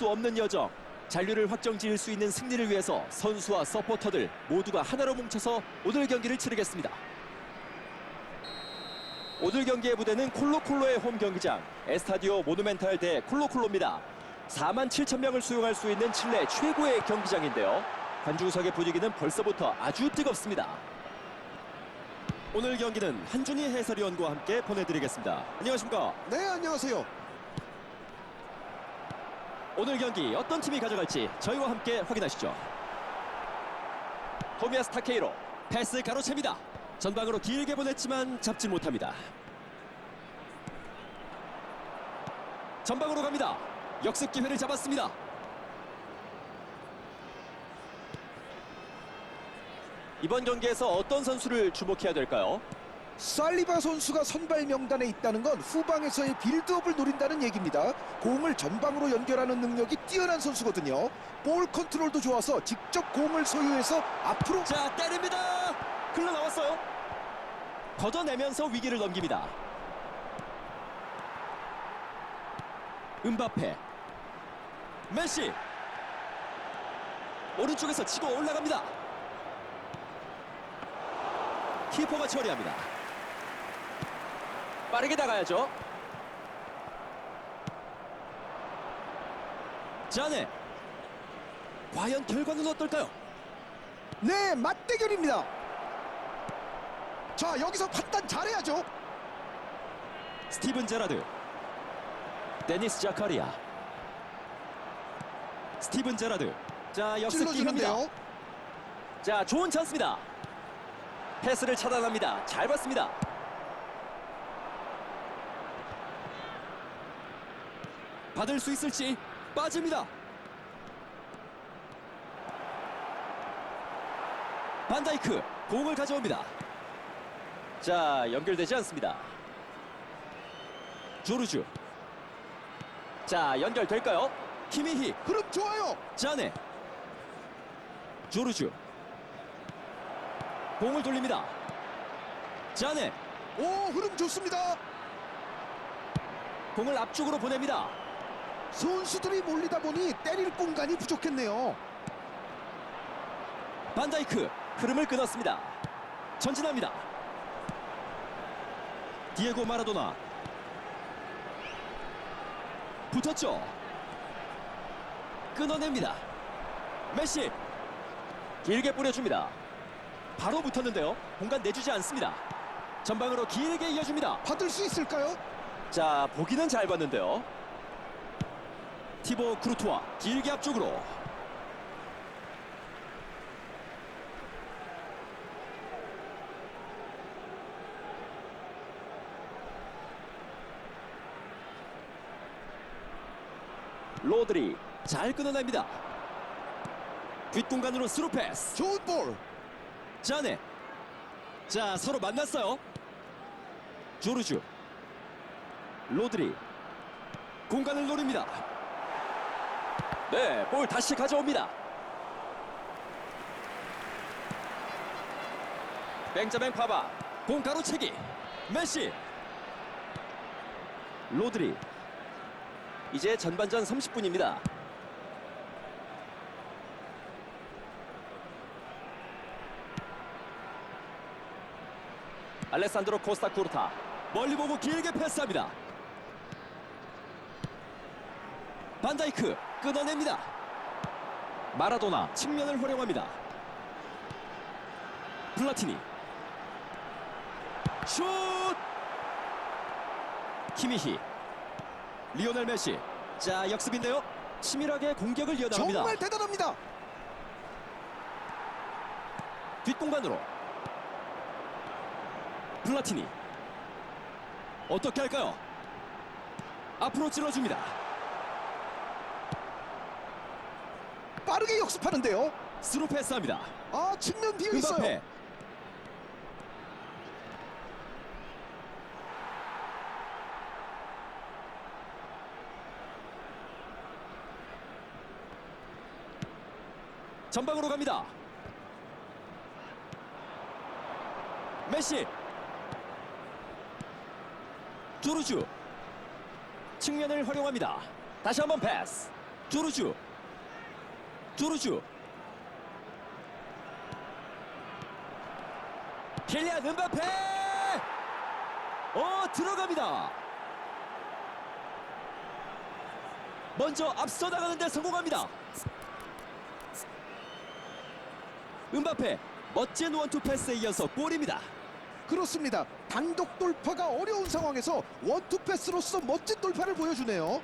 수 없는 여정. 잔류를 확정 지을 수 있는 승리를 위해서 선수와 서포터들 모두가 하나로 뭉쳐서 오늘 경기를 치르겠습니다. 오늘 경기의 무대는 콜로콜로의 홈 경기장 에스타디오 모누멘탈 대 콜로콜로입니다. 4만 7천 명을 수용할 수 있는 칠레 최고의 경기장인데요. 관중석의 분위기는 벌써부터 아주 뜨겁습니다. 오늘 경기는 한준희 해설위원과 함께 보내드리겠습니다. 안녕하십니까? 네, 안녕하세요. 오늘 경기 어떤 팀이 가져갈지 저희와 함께 확인하시죠. 토미아스 타케이로 패스 가로챕니다. 전방으로 길게 보냈지만 잡지 못합니다. 전방으로 갑니다. 역습 기회를 잡았습니다. 이번 경기에서 어떤 선수를 주목해야 될까요? 살리바 선수가 선발 명단에 있다는 건 후방에서의 빌드업을 노린다는 얘기입니다. 공을 전방으로 연결하는 능력이 뛰어난 선수거든요. 볼 컨트롤도 좋아서 직접 공을 소유해서 앞으로 자 때립니다. 흘러 나왔어요. 걷어내면서 위기를 넘깁니다. 음바페, 메시, 오른쪽에서 치고 올라갑니다. 키퍼가 처리합니다. 빠르게 나가야죠. 자네, 과연 결과는 어떨까요? 네, 맞대결입니다. 자, 여기서 판단 잘해야죠. 스티븐 제라드 데니스 자카리아 스티븐 제라드 자 역습 기회입니다 찔러주는데요. 자 좋은 찬스입니다 패스를 차단합니다 잘 봤습니다 받을 수 있을지 빠집니다. 반다이크 공을 가져옵니다. 자 연결되지 않습니다. 조르주. 자 연결될까요? 키미히. 흐름 좋아요. 자네. 조르주. 공을 돌립니다. 자네. 오, 흐름 좋습니다. 공을 앞쪽으로 보냅니다 선수들이 몰리다 보니 때릴 공간이 부족했네요. 반다이크 흐름을 끊었습니다. 전진합니다. 디에고 마라도나. 붙었죠? 끊어냅니다. 메시. 길게 뿌려줍니다. 바로 붙었는데요. 공간 내주지 않습니다. 전방으로 길게 이어줍니다. 받을 수 있을까요? 자 보기는 잘 봤는데요 티보 크루토와 길게 앞쪽으로. 로드리 잘 끊어냅니다. 뒷공간으로 스루 패스. 좋은 볼. 자네. 자 서로 만났어요. 조르주. 로드리. 공간을 노립니다 네 볼 다시 가져옵니다. 뱅자뱅 파바 공 가로채기 메시. 로드리. 이제 전반전 30분입니다. 알레산드로 코스타 쿠르타 멀리 보고 길게 패스합니다. 반다이크 끊어냅니다. 마라도나 측면을 활용합니다. 플라티니 슛! 키미히 리오넬 메시 자 역습인데요. 치밀하게 공격을 이어나갑니다. 정말 대단합니다. 뒷공간으로 플라티니 어떻게 할까요? 앞으로 찔러줍니다. 빠르게 역습하는데요. 스루 패스합니다. 아, 측면 비어 있어요. 음바페 전방으로 갑니다. 메시 조르주 측면을 활용합니다. 다시 한번 패스 조르주 조르주 킬리안 은바페! 어 들어갑니다. 먼저 앞서 나가는데 성공합니다. 은바페 멋진 원투 패스에 이어서 골입니다. 그렇습니다. 단독 돌파가 어려운 상황에서 원투 패스로서 멋진 돌파를 보여주네요.